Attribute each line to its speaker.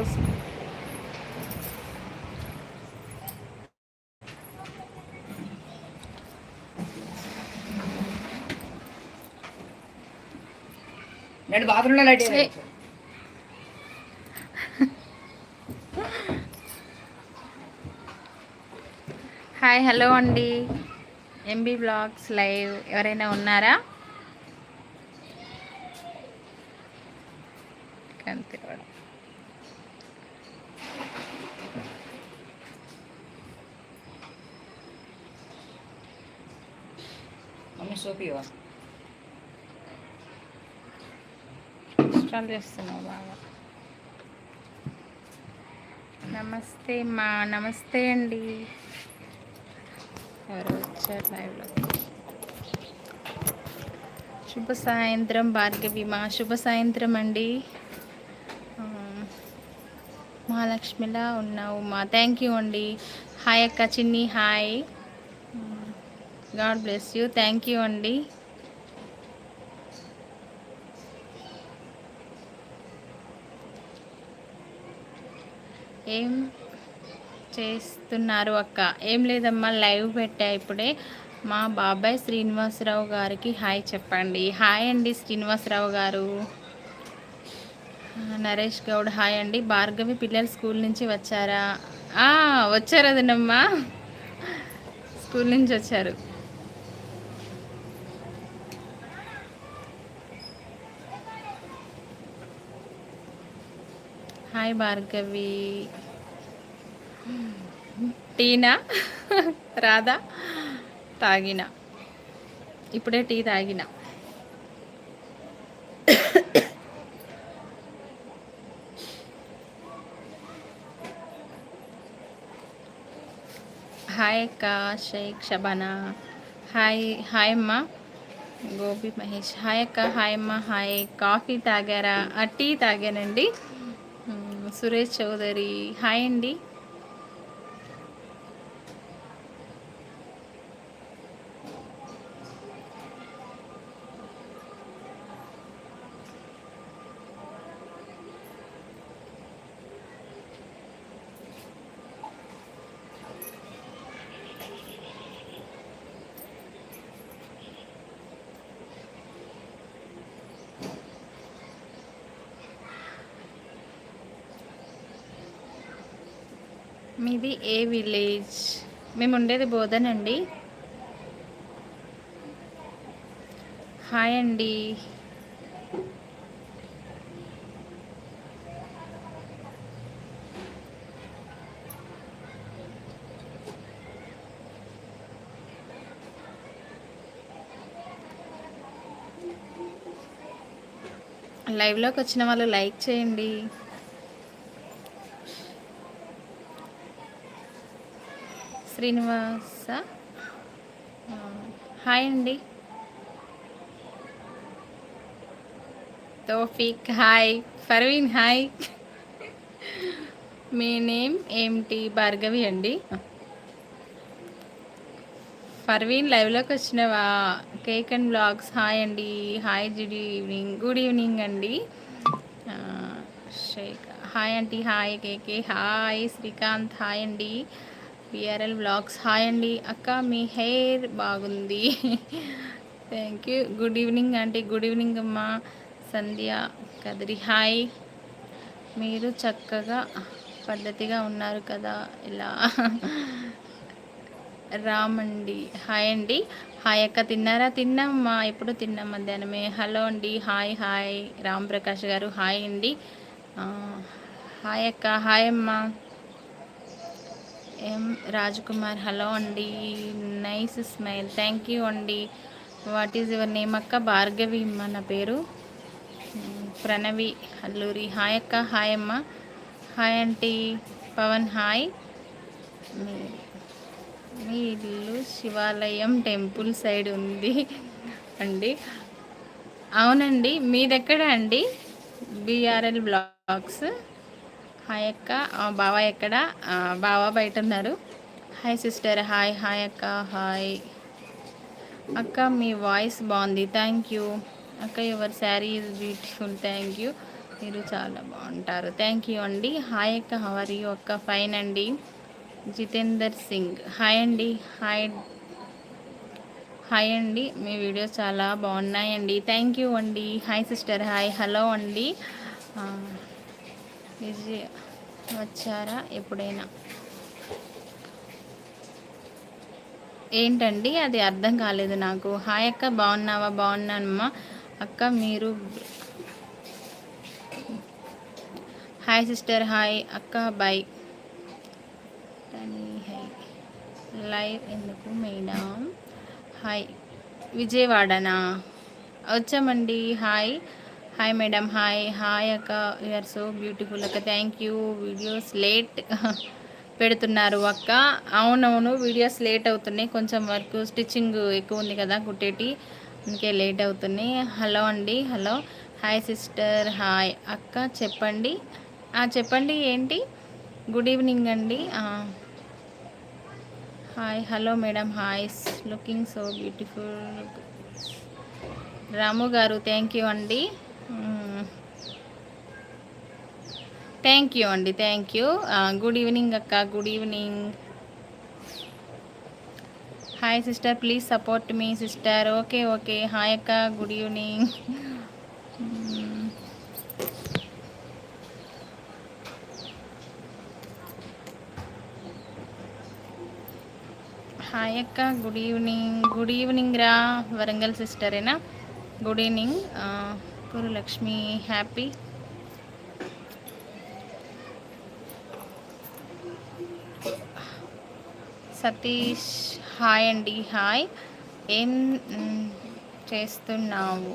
Speaker 1: కోసం.
Speaker 2: నేను బాత్రూంలో లైట్
Speaker 1: హాయ్ హలో అండి. ఎంబీ బ్లాగ్స్ లైవ్ ఎవరైనా ఉన్నారా? కనిపించడం
Speaker 2: మమ్మీ సోపివా
Speaker 1: ఇష్టాలు చేస్తున్నావు బాగా నమస్తే మా నమస్తే అండి ఎవరు వచ్చారు లైవ్లో శుభ సాయంత్రం భార్గవి మా శుభ సాయంత్రం అండి మహాలక్ష్మిలా ఉన్నావు మా థ్యాంక్ యూ అండి హాయ్ అక్క Chinni hi God bless you. Thank you అండి. ఏం చేస్తున్నారు అక్క? ఏం లేదమ్మా లైవ్ పెట్టా ఇప్పుడే. మా బాబాయ్ శ్రీనివాసరావు గారికి హాయ్ చెప్పండి. హాయ్ అండి శ్రీనివాసరావు గారు. నరేష్ గౌడ్ హాయ్ అండి. భార్గవి పిల్లలు స్కూల్ నుంచి వచ్చారా? వచ్చారు అదనమ్మా. స్కూల్ నుంచి వచ్చారు. హాయ్ భార్గవి. టీనా? రాధా? తాగిన. ఇప్పుడే టీ తాగిన. హాయ్ అక్క షేక్ షబానా. హాయ్ హాయ్ అమ్మ. గోపి మహేష్. హాయ్ అక్క హాయ్ అమ్మ. హాయ్. కాఫీ తాగారా? ఆ, టీ తాగానండి. సురేష్ చౌదరి. హాయ్ అండి. మీది ఏ విలేజ్? మేము ఉండేది బోధనండి హాయ్ అండి. లైవ్లోకి వచ్చిన వాళ్ళు లైక్ చేయండి. శ్రీనివాస. హాయ్ అండి. తోఫిక్ హాయ్. ఫర్వీన్ హాయ్. మీ నేమ్ ఏమిటి? భార్గవి అండి. ఫర్వీన్ లైవ్లోకి వచ్చినవా? కేక్ అండ్ బ్లాగ్స్ హాయ్ అండి. Hi good evening. Good evening అండి. Shaikh hi aunty hi K K hi Srikanth hi అండి. B R L blogs hi అండి. అక్క మీ హెయిర్ బాగుంది. Thank you good evening aunty good evening అమ్మా. Sandhya Kadiri. Hi మీరు చక్కగా పద్ధతిగా ఉన్నారు కదా ఇలా. రామండి. హాయ్ అండి. హాయ్ అక్క తిన్నారా? తిన్నామ్మా ఎప్పుడు తిన్నాం మధ్యాహ్నమే? హలో అండి. హాయ్ హాయ్ రామ్ ప్రకాష్ గారు. హాయ్ అండి. హాయ్ అక్క. హాయ్ అమ్మా. ఎం రాజ్కుమార్ హలో అండి. Nice smile. థ్యాంక్ యూ అండి. వాట్ ఈజ్ యువర్ నేమ్ అక్క? భార్గవి అమ్మ నా పేరు ప్రణవి అల్లూరి. హాయ్ అక్క హాయ్ అమ్మ. Hi aunty. పవన్ హాయ్. మీ ఇల్లు శివాలయం టెంపుల్ సైడ్ ఉంది అండి. అవునండి మీదెక్కడ అండి? బిఆర్ఎల్ బ్లాగ్స్ హాయ్ అక్క. బావ ఎక్కడ? బావ బయట ఉన్నారు. Hi sister. హాయ్ హాయ్ అక్క. హాయ్. అక్క మీ వాయిస్ బాగుంది. థ్యాంక్ యూ అక్క your sari is beautiful thank you మీరు చాలా బాగుంటారు. థ్యాంక్ యూ అండి. హాయ్ అక్క హవర్ యూ అక్క ఫైన్ అండి. జితేందర్ సింగ్. హాయ్ అండి. హాయ్ హాయ్ అండి. మీ వీడియోస్ చాలా బాగున్నాయండి. థ్యాంక్ యూ అండి. హాయ్ సిస్టర్ హాయ్ హలో అండి. ఆ, విజయ్ వచ్చారా ఎప్పుడైనా? ఏంటండి? అది అర్థం కాలేదు నాకు. హాయ్ అక్క బాగున్నావా? బాగున్నానమ్మా అక్క మీరు హాయ్ సిస్టర్ హాయ్. అక్క బాయ్ హాయ్ లైవ్ ఎందుకు మేడం? హాయ్. విజయవాడనా? వచ్చామండి. Hi. Hi madam hi hi అక్క. యూఆర్ సో బ్యూటిఫుల్ అక్క. థ్యాంక్ యూ వీడియోస్ లేట్ పెడుతున్నారు అక్క. అవునవును వీడియోస్ లేట్ అవుతున్నాయి. కొంచెం వర్క్ స్టిచ్చింగ్ ఎక్కువ ఉంది కదా కుట్టేటి. అందుకే లేట్ అవుతున్నాయి. హలో అండి. హలో హాయ్ సిస్టర్ హాయ్ అక్క చెప్పండి. చెప్పండి ఏంటి? గుడ్ ఈవినింగ్ అండి. Hi hello madam hi looking so beautiful Ramu garu thank you అండి. థ్యాంక్ యూ అండి థ్యాంక్ యూ గుడ్ ఈవినింగ్ అక్క good evening hi sister please support me sister okay okay hi అక్క good evening hi అక్క good evening good evening రా Warangal సిస్టరేనా good evening Gurulakshmi happy Satish hi అండి hi. ఏం చేస్తున్నావు?